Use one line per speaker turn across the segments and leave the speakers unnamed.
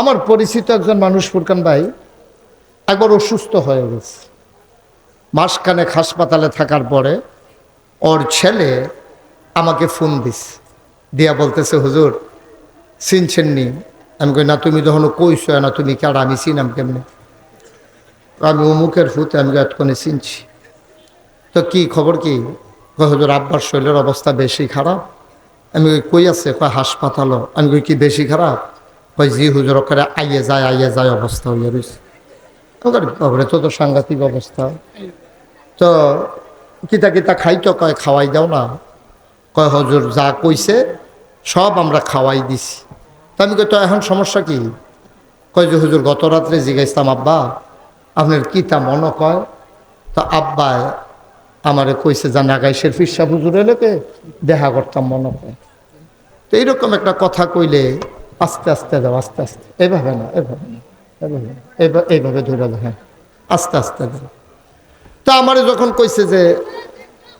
আমার পরিচিত একজন মানুষ ফুরকান ভাই একবার অসুস্থ হয়ে গেছে। মাসখানেক হাসপাতালে থাকার পরে ওর ছেলে আমাকে ফোন দিস দিয়া বলতেছে হুজুর চিনছেন নি আমি কই না তুমি যখন কইছো না তুমি কার আমি চিনাম কেমনে? আমি অমুকের ফুতে আমি এতক্ষণে চিনছি। তো কি খবর কি? হুজুর আব্বার শরীরের অবস্থা বেশি খারাপ। আমি কই, কই আছে? কয় হাসপাতালও। আমি কই কি বেশি খারাপ? কই জি, হুজুর, ওখানে আইয়ে যায় আইয়ে যায় অবস্থা হইয়া রয়েছে বাবরে তো তো সাংঘাতিক অবস্থা। তো কিতা কিতা খাইতো, কয়, খাওয়াই দাও না। কয়, হজুর, যা কইছে, সব আমরা খাওয়াই দিছি। তা আমি তো এখন সমস্যা কি? কয়, যে হুজুর, গত রাত্রে জিজ্ঞাসতাম আব্বা, আপনার কি তা মনে কয়? তো আব্বায় আমারে কইছে, যা নাগাইশের ফিরসা হুজুর এলোকে দেখা করতাম মনে কয়। তো এইরকম একটা কথা কইলে আস্তে আস্তে যাও আস্তে আস্তে। এভাবে না এভাবে না এভাবে না, এভা- এইভাবে ধরে দাও হ্যাঁ। আস্তে আস্তে যাও। তা আমারে যখন কইছে যে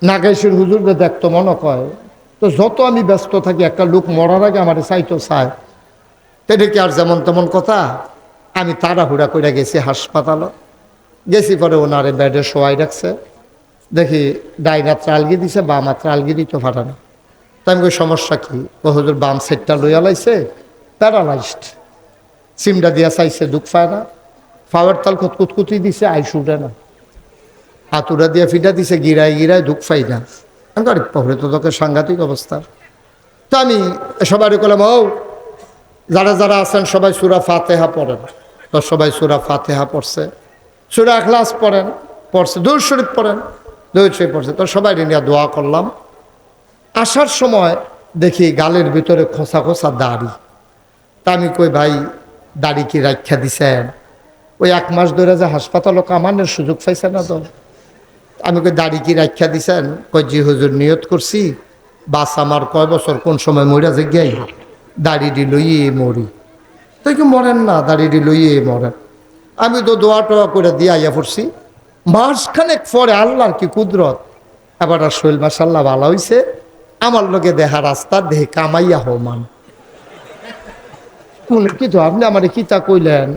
নাগাইশের হুজুরকে দেখতো মনে কয় তো যত আমি ব্যস্ত থাকি একটা লোক মরার আগে আমার চাইতো চায় তো এটা কি আর যেমন তেমন কথা? আমি তাড়াহুড়া করে গেছি হাসপাতালে। গেছি পরে ওনারে বেডে শোয়াই রাখছে। দেখি ডাইনা ত্রালগি দিছে বা আমার ত্রালগি দিতে পারে না। তাই আমি সমস্যা কি? হুজুর বাম সেটটা লইয়া লাইছে প্যারালাইজড। সিমটা দিয়া চাইছে দুঃখ পায় না। ফাওয়ার তাল কুতকুতি দিছে আইস উঠে না। হাতুরা দিয়া ফিটা দিছে, গিরায় গিরায় দুঃখ পাই না। করি পরে তো তোকে সাংঘাতিক অবস্থা। তো আমি সবাই করলাম ও, যারা যারা আছেন সবাই সুরা ফাতেহা পড়েন। তো সবাই সুরা ফাতেহা পড়ছে। সুরা ক্লাস পড়েন, পড়ছে দৌড় শরীফ পড়েন দৌড় শরীফ পড়ছে। তো সবাই নিয়ে দোয়া করলাম। আসার সময় দেখি গালের ভিতরে খোসা খোসা দাড়ি। তা আমি কই, ভাই, দাড়ি কি রাখা দিছেন? ওই এক মাস ধরে যে হাসপাতালও কামানোর সুযোগ পাইছে না তো। আমি কই, দাড়ি কি রাখা দিছেন? কই, জি, হুজুর, নিয়ত করছি। বাস আমার কয় বছর, কোন সময় মরিয়া যে গিয়াই দাড়িটি লইয়ে মরি। তুই কি মরেন না, দাড়িটি লইয়ে মরেন। আমি তো দোয়া টোয়া করে দিয়ে আইয়া পড়ছি। মাসখানেক পরে আল্লাহর কি কুদরত? এবার শৈল মাসাল্লাহ ভালো হইছে। আমার লোকে দেহা রাস্তা দেহে কামাইয়া হমান বলে, কি আপনি আমার? কি তা কইলেন?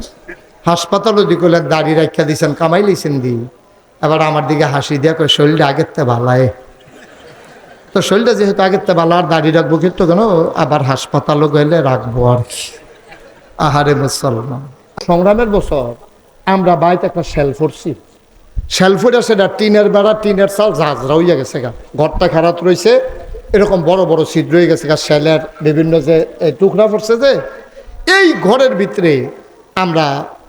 হাসপাতালও দি কইলেন দাড়ি রাখিয়া দিছেন কামাই লইছেন দি। এবার আমার দিকে হাসি দিয়া কই শরীরটা আগের তে ভালায় তো শরীরটা যেহেতু আগের তে ভালো আর দাড়ি রাখব কিন্তু কেন? আবার হাসপাতালও গেলে রাখব আর কি। আহারে মুসলমান। সংগ্রামের বছর আমরা বাড়িতে একটা সেল করছি শেলফুটা সেটা টিনের বেড়া টিনের চাল ঝাঁঝরা হইয়া গেছে গা। ঘরটা খারাপ রয়েছে এরকম বড় বড় ছিদ্র হয়ে গেছে গা শেলের বিভিন্ন যে টুকরা পড়ছে যে এই ঘরের ভিতরে আমরা,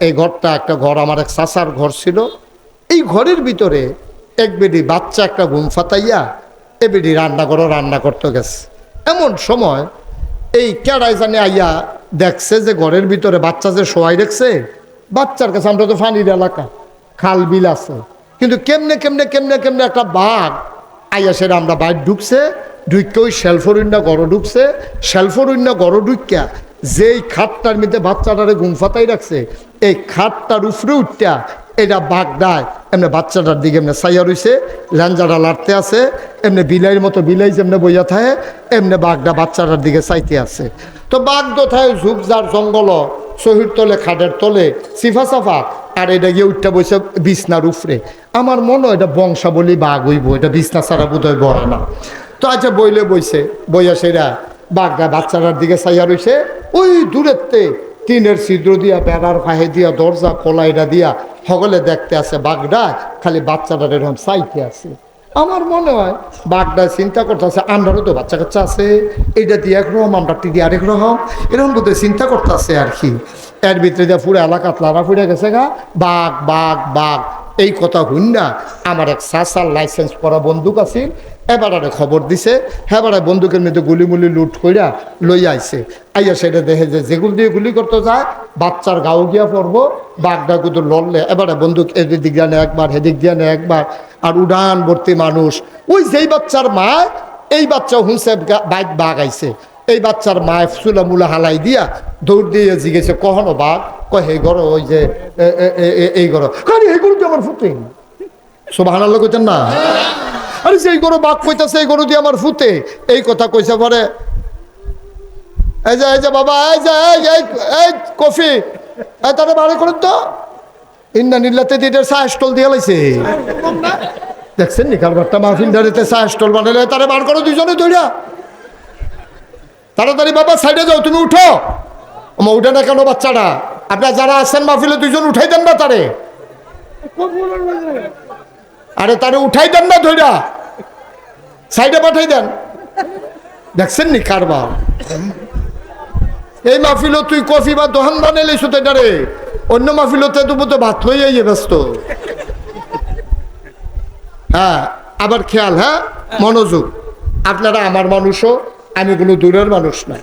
এই ঘরটা একটা ঘর, আমার এক চাচার ঘর ছিল। এই ঘরের ভিতরে এক বেডি বাচ্চা, একটা ঘুম ফাতাইয়া এ বেডি রান্না করো রান্না করতে গেছে। এমন সময় এই কেড়াই জানে আইয়া দেখছে যে ঘরের ভিতরে বাচ্চা যে শোয়াই রেখছে, বাচ্চার কাছে আমরা তো ফানির এলাকা, খাল বিল আছে। কিন্তু কেমনে কেমনে কেমনে কেমনে একটা বাঘ আইয়া সেটা আমরা বাইর ঢুকছে ঢুকে ওই শেলফরুন্না গড় ঢুকছে শেলফরুন্না গড় ঢুকিয়া যেই খাটটার মধ্যে বাচ্চাটারে ঘুম ফাতাই রাখছে, এই খাটটার উপরে উঠটা এটা বাঘ দেয়। এমনি বাচ্চাটার দিকে এমনি সাইয়া রইছে, ল্যাঞ্জাটা লাড়তে আছে, এমনি বিলাইয়ের মতো বিলাই যেমনি বইয়া থাকে, এমনি বাঘটা বাচ্চাটার দিকে চাইতে আছে। তো বাঘ তো থাকে ঝুপঝাড় জঙ্গল শহীদ তলে, খাটের তলে, সিফা সাফা, আর এটা গিয়ে উঠটা বসে বিছনার উফরে আমার মনে হয় এটা বংশাবলী বাঘ হইব, এটা বিছনা ছাড়া বোধহয় বড় না। তো আচ্ছা বইলে বইছে, বইয়া সেরা। বাঘটা বাচ্চাটার দিকে চাইয়া রইছে। ওই দূরেতে টিনের ছিদ্র দিয়া, বেড়ার ফাহে দিয়া, দরজা কলাইটা দিয়া সকলে দেখতে আছে বাঘটা খালি বাচ্চাটার এরকম চাইতে আছে। আমার মনে হয় বাঘটা চিন্তা করতে করতেছে আমরারও তো বাচ্চা কাচ্চা আছে, এইটা দিয়ে একরকম আমরা টিডি আরেক রকম। এরকম বোধহয় চিন্তা করতেছে আর কি। এর ভিতরে দিয়ে পুরো এলাকাত লারা ফুড়ে গেছে গা, বাঘ বাঘ বাঘ। এই কথা হুন না আমার এক সাসার লাইসেন্স করা বন্দুক আছিল এবারে খবর দিছে হেবারে বন্দুকের মধ্যে গুলি মুলি লুট কইরা লই আইছে। আইয়া সেটা দেখে যে যেগুলো দিয়ে গুলি করতে যায়, বাচ্চার গাও গিয়া পড়ব বাঘটা কিন্তু লড়লে। এবারে বন্দুক এদিক দিয়ে একবার হেদিক দিয়ে একবার, আর উড়ান ভর্তি মানুষ। ওই যেই বাচ্চার মা এই বাচ্চা হুঁসে বাইক বাঘ আইছে। এই বাচ্চার মায় চুলা মুলা হালাই দিয়া দৌড় দিয়ে জিগেছে কখনো বাঘ? কয়, হে গরো ওই যে এই গরো কারি এই গরু তো আমার ফুটে। সোবাহ কইতেন না? আরে সেই গরু বাঘ কইতাছে এই গরু দিয়ে আমার ফুতে এই কথা কইছে পরে। এই যে এই যে বাবা, এই যে, এই এই কফি। এই তাহলে বাড়ি করুন তো। ইন্না নিল্লাতে দিয়ে চা স্টল দিয়ে লাইছে। দেখছেন নি কারবারটা মাহফিল দাঁড়িতে চা স্টল বানালে তারে বার করো দুজনে দৌড়া তাড়াতাড়ি বাবা, সাইডে যাও, তুমি উঠো। আমা উঠে না কেন বাচ্চাটা আপনার যারা আছেন মাহফিলে দুজন উঠাই দেন না তারে। আরে তারে উঠাই দেন না ধৈরা সাইডে পাঠাই দেন। দেখছেন নি কারবার? এই মাহফিল তুই কফি বা দোহান বানাইলে তো এটারে অন্য মাহফিলতে তুমি তো ভাত ইয়ে ব্যস্ত। হ্যাঁ আবার খেয়াল হ্যাঁ? মনোযোগ। আপনারা আমার মানুষও, আমি কোনো দূরের মানুষ না।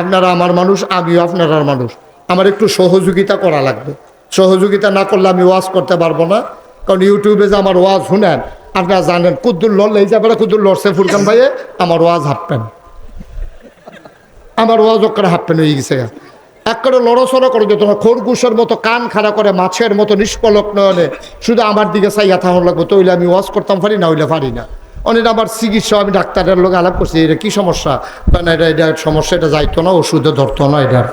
আপনারা আমার মানুষ, আমিও আপনার মানুষ। আমার একটু সহযোগিতা করা লাগবে। সহযোগিতা না করলে আমি ওয়াজ করতে পারব না। কারণ ইউটিউবে যে আমার ওয়াজ শুনেন, আপনারা জানেন, কুদ্দুর লড়লে এই যাবে কুদ্দুর লড়ছে ফুরকান ভাইয়ে, আমার ওয়াজ হাঁপবেন আমার ওয়াজ করে হাঁপবেন হয়ে গেছে এক করে লড়াচড়া করে যেত না খরগোশের মতো কান খাড়া করে মাছের মতো নিষ্পলক নয়নে শুধু আমার দিকে চাইয়া থাকুন লাগবো, তো আমি ওয়াজ করতাম পারি না, হইলে পারি না। অনেক আমার চিকিৎসা, আমি ডাক্তারের লোক আলাপ করছি এটা কী সমস্যা? না, এটা এটা সমস্যা, এটা যাইতো না, ওষুধে ধরতো না, এটার।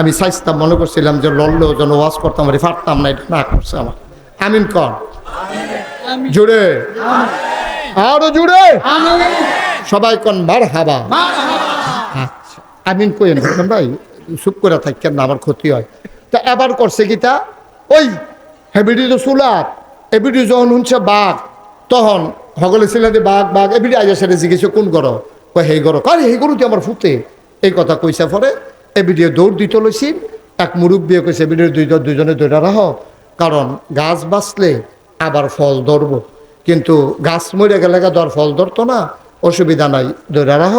আমি চাইতাম মনে করছিলাম যে লড়লেও যেন ওয়াজ করতাম পারি পারতাম না, এটা না করছে আমার। আমিন কর। জুড়ে। আরও জুড়ে। সবাই কন মার হাবা আচ্ছা আমিন কইেন ভাই চুপ করে থাকেন না আমার ক্ষতি হয়। তা এবার করছে কি তা? ওই হেবিডি তো চুলাত এবিডি যখন শুনছে বাঘ তখন সকলে ছিল যে বাঘ বাঘ এবিডি আইয়া সেটা জিজ্ঞেস কোন গরো? কয় সেই গরো। কারে সেই গরুটি আমার ফুটে। এই কথা কইছে পরে এবিডিয়ে দৌড় দিতে লইছিল এক মুরব্বিয়ে কইছে এবিডির দুইজন দুইজনে দৌড়া রাহ। কারণ গাছ বাঁচলে আবার ফল ধরবো। কিন্তু গাছ মরে গেলে দর ফল ধরতো না, অসুবিধা নাই দৌড়া রাহ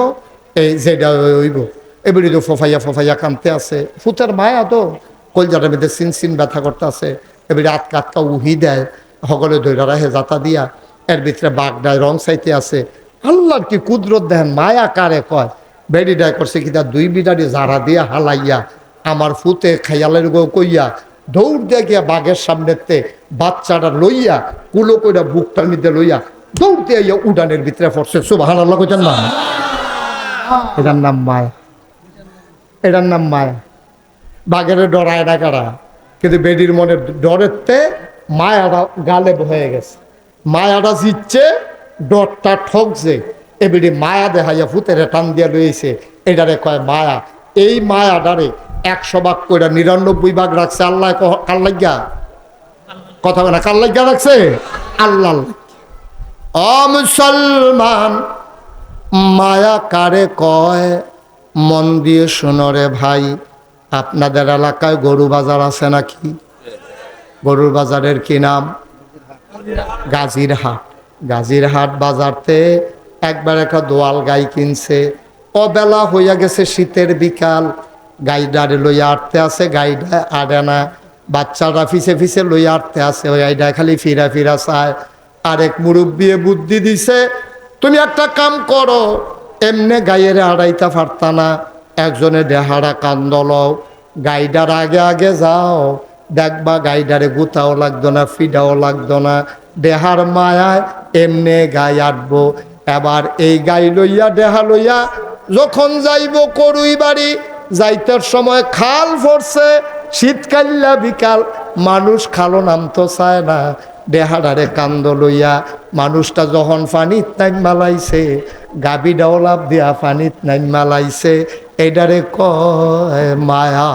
এই যেটা হইব। এবারে তো ফফাইয়া ফফাইয়া কানতে আছে, ফুতের মায়া তো কলজাটার মধ্যে সিন সিন ব্যথা করতে আছে, এবারে আটকা আটকা উহি দেয়, সকলে দৈরা রাহে যাতা দিয়া, এর ভিতরে বাগডায় রং চাইতে আছে। আল্লাহর কি কুদরত দেন, মায়া কারে কয়? বেডি ডায় করছে কি তার দুই বিডারি জারা দিয়া হালাইয়া, আমার ফুতে খেয়ালের গো কইয়া দৌড় দিয়ে গিয়া বাঘের সামনেতে বাচ্চাটা লইয়া, কুলো কইরা বুকটার মধ্যে লইয়া দৌড় দিয়ে ইয়া উডানের ভিতরে পড়ছে। সুবাহান আল্লাহ কইতেন না এটার নাম মায়া। এটার নাম মায়া। বাঘের ডরায় না কারা? কিন্তু বেডির মনে ডরেতে মায়াটা গালে হয়ে গেছে। মায়াটা জিতছে, ডরটা ঠকছে। এবিডি মায়া দেখাইয়া ফুতেরে টান দিয়া লইছে। এটারে কয় মায়া? এই মায়াটারে একশো ভাগ কইরা নিরানব্বই ভাগ রাখছে, আল্লাহ কার কথা বলে কার লাগিয়া রাখছে? আল্লাহ অ মুসলমান, মায়া কারে কয়? মন দিয়ে শোনরে ভাই, আপনাদের এলাকায় গরু বাজার আছে নাকি? গরুর বাজারের কি নাম? গাজীর হাট গাজীর হাট বাজারতে একবার একটা দোয়াল গাই কিনছে। অবেলা হইয়া গেছে শীতের বিকাল গাইডারে লইয়া আটতে আছে, গাইডা আড়ে না, বাচ্চারা ফিসে ফিসে লইয়া আটতে আছে, ওই গাইডা খালি ফিরা ফিরা চায়। আরেক মুরব্বিয়ে বুদ্ধি দিছে, তুমি একটা কাম করো, এমনে গাইয়ের আড়াইতা পারতা না, একজনে দেহারা কান্দল গাইডার আগে আগে যাও, দেখবা গাইডারে গুতাও লাগতো না, ফিডাও লাগতো না, দেহার মায়ায় এমনে গাই আটবো, এবার এই গাই লইয়া, দেহা লইয়া যখন যাইব, করুই বাড়ি যাইতের সময় খাল ভরছে, শীতকাল্লা বিকাল, মানুষ খালো নামতো চায় না। দেহাডারে কান্দ লইয়া, মানুষটা যখন পানিত নাইম মালাইছে, গাবি ডাওলাপ দিয়া পানিত নাইম মালাইছে এডারে কয়, মায়া।